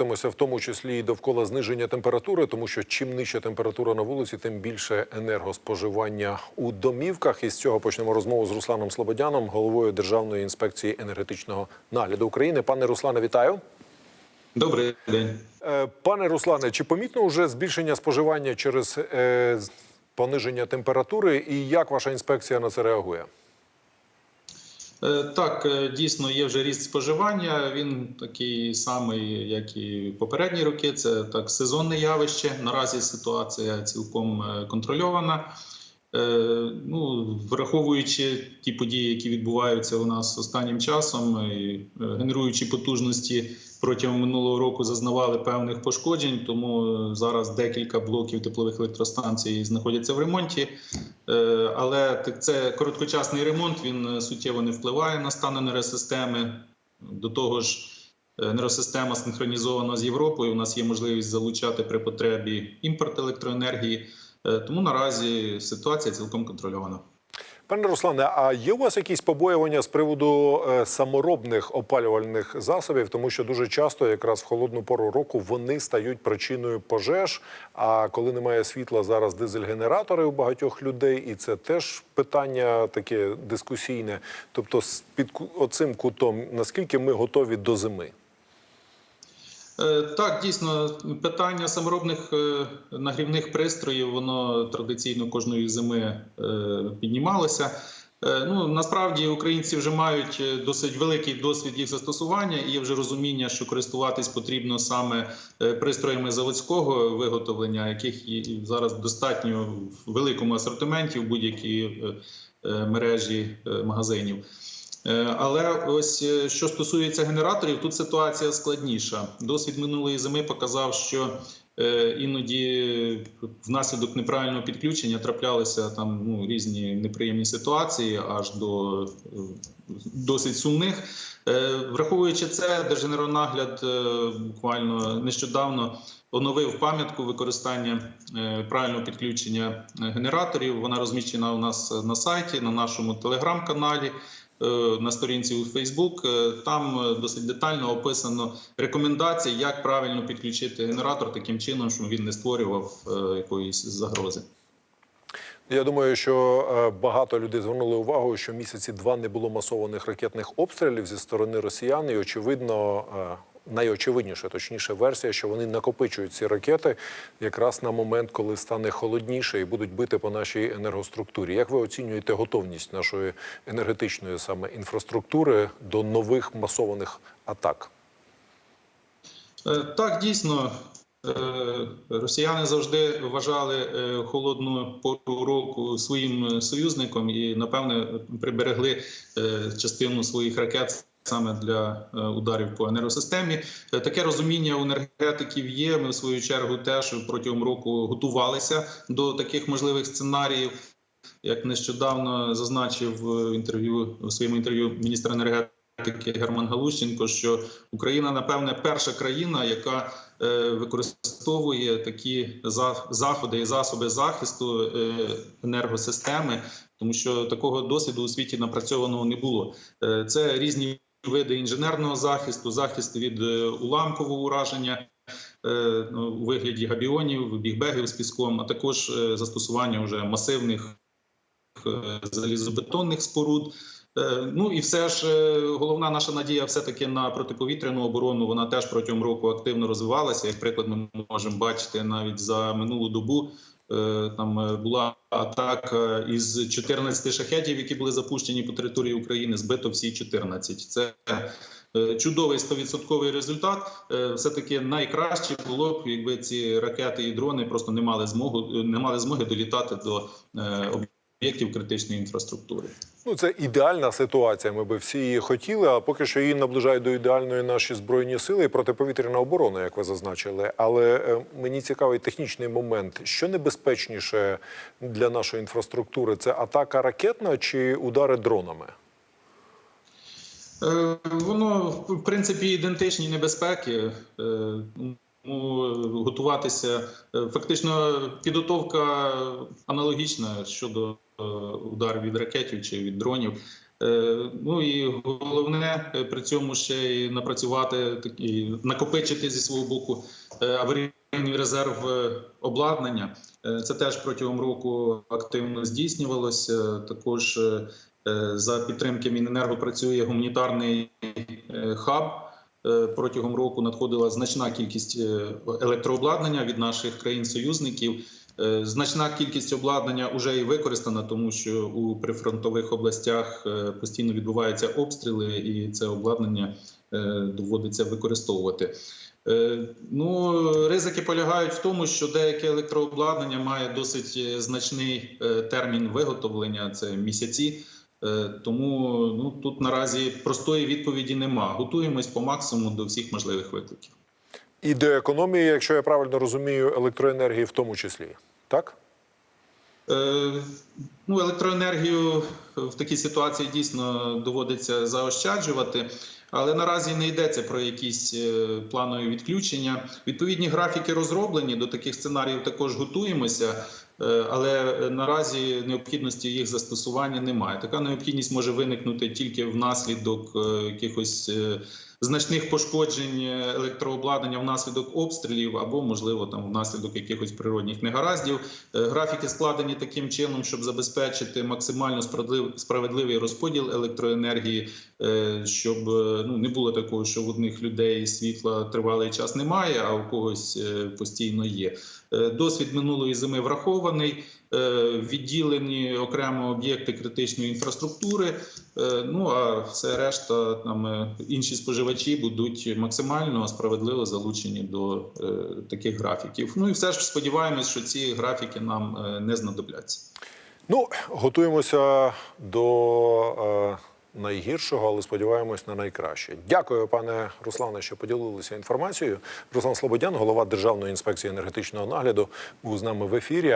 Тимося в тому числі і довкола зниження температури, тому що чим нижча температура на вулиці, тим більше енергоспоживання у домівках. І з цього почнемо розмову з Русланом Слободяном, головою Державної інспекції енергетичного нагляду України. Пане Руслане, вітаю. Добрий день. Е, Пане Руслане, чи помітно вже збільшення споживання через е, пониження температури, і як ваша інспекція на це реагує? Е, Так, е, дійсно є вже ріст споживання. Він такий самий, як і попередні роки. Це так сезонне явище. Наразі ситуація цілком е, контрольована. Е, Ну, враховуючи ті події, які відбуваються у нас останнім часом, і е, генеруючі потужності протягом минулого року зазнавали певних пошкоджень, тому е, зараз декілька блоків теплових електростанцій знаходяться в ремонті. Але це короткочасний ремонт. Він суттєво не впливає на стан енергосистеми. До того ж, енергосистема синхронізована з Європою. У нас є можливість залучати при потребі імпорт електроенергії. Е, Тому наразі ситуація цілком контрольована. Пане Руслане, а є у вас якісь побоювання з приводу е, саморобних опалювальних засобів, тому що дуже часто, якраз в холодну пору року, вони стають причиною пожеж. А коли немає світла, зараз дизель-генератори у багатьох людей, і це теж питання таке дискусійне. Тобто, під оцим кутом, наскільки ми готові до зими? Е, Так, дійсно, питання саморобних е, нагрівних пристроїв воно традиційно кожної зими е, піднімалося. Ну насправді українці вже мають досить великий досвід їх застосування, і є вже розуміння, що користуватись потрібно саме пристроями заводського виготовлення, яких зараз достатньо в великому асортименті в будь-якій мережі магазинів. Е, Але ось е, що стосується генераторів, тут ситуація складніша. Досвід минулої зими показав, що е, іноді внаслідок неправильного підключення траплялися там ну, різні неприємні ситуації, аж до досить сумних. Враховуючи це, Держгенеронагляд буквально нещодавно оновив пам'ятку використання правильного підключення генераторів. Вона розміщена у нас на сайті, на нашому телеграм-каналі. Е, На сторінці у Фейсбук Е, там е, досить детально описано рекомендації, як правильно підключити генератор таким чином, щоб він не створював якоїсь загрози. Я думаю, що багато людей звернули увагу, що місяці два не було масованих ракетних обстрілів зі сторони росіян, і очевидно. Найочевидніша, точніше, версія, що вони накопичують ці ракети якраз на момент, коли стане холодніше і будуть бити по нашій енергоструктурі. Як ви оцінюєте готовність нашої енергетичної саме інфраструктури до нових масованих атак? Е, Так, дійсно. е, Росіяни завжди вважали е, холодну пору року своїм союзником і, напевне, приберегли частину своїх ракет саме для е, ударів по енергосистемі. Е, Таке розуміння у енергетиків є. Ми в свою чергу теж протягом року готувалися до таких можливих сценаріїв. Як нещодавно зазначив в інтерв'ю в своєму інтерв'ю міністр енергетики Герман Галущенко, що Україна, напевне, перша країна, яка е, використовує такі заходи і засоби захисту енергосистеми, тому що такого досвіду у світі напрацьованого не було. Це різні види інженерного захисту, захист від е, уламкового ураження. е, ну, У вигляді габіонів, бігбегів з піском, а також е, застосування вже масивних залізобетонних споруд. Ну і все ж головна наша надія все таки на протиповітряну оборону. Вона теж протягом року активно розвивалася. Як приклад, ми можемо бачити навіть за минулу добу. Е, Там е, була атака із 14 шахетів, які були запущені по території України. Збито всі 14. Це е, чудовий 100% результат. Все таки найкраще було б, якби ці ракети і дрони просто не мали змогу не мали змоги долітати до об'єктів критичної інфраструктури. Ну, це ідеальна ситуація. Ми би всі її хотіли, а поки що її наближають до ідеальної наші збройні сили і протиповітряна оборона, як ви зазначили. Але е, мені цікавий технічний момент. Що небезпечніше для нашої інфраструктури? Це атака ракетна чи удари дронами? Е, Воно в принципі ідентичні небезпеки. Е, готуватися е, фактично підготовка аналогічна щодо е, ударів від ракетів чи від дронів. Ну і головне при цьому ще й напрацювати такі накопичити зі свого боку аварійний резерв обладнання. Це теж протягом року активно здійснювалося. Також за підтримки Міненерго працює гуманітарний хаб. Е, Протягом року надходила значна кількість е, електрообладнання від наших країн-союзників. Е, Значна кількість обладнання вже і використана, тому що у прифронтових областях постійно відбуваються обстріли, і це обладнання доводиться використовувати. Ну, ризики полягають в тому, що деяке електрообладнання має досить значний термін виготовлення це місяці. Е, Тому ну тут наразі простої відповіді нема. Готуємось по максимуму до всіх можливих викликів. І до економії, якщо я правильно розумію, електроенергії в тому числі. Так? Е, Ну, електроенергію в такій ситуації дійсно доводиться заощаджувати, але наразі не йдеться про якісь е, планові відключення. Відповідні графіки розроблені до таких сценаріїв також готуємося. е, Але наразі необхідності їх застосування немає. Така необхідність може виникнути тільки внаслідок е, якихось е, значних пошкоджень електрообладнання внаслідок обстрілів або, можливо, там внаслідок якихось природних негараздів. Е, Графіки складені таким чином, щоб забезпечити максимально справедлив- справедливий розподіл електроенергії, е, щоб е, ну не було такого, що в одних людей світла тривалий час немає, а у когось е, постійно є. Е, Досвід минулої зими врахований. е, Відділені окремо об'єкти критичної інфраструктури. Ну а все решта, там інші споживачі будуть максимально справедливо залучені до таких графіків. Ну і все ж сподіваємось, що ці графіки нам не знадобляться. Ну, готуємося до найгіршого, але сподіваємось на найкраще. Дякую, пане Руслане, що поділилися інформацією. Руслан Слободян, голова Державної інспекції енергетичного нагляду, був з нами в ефірі.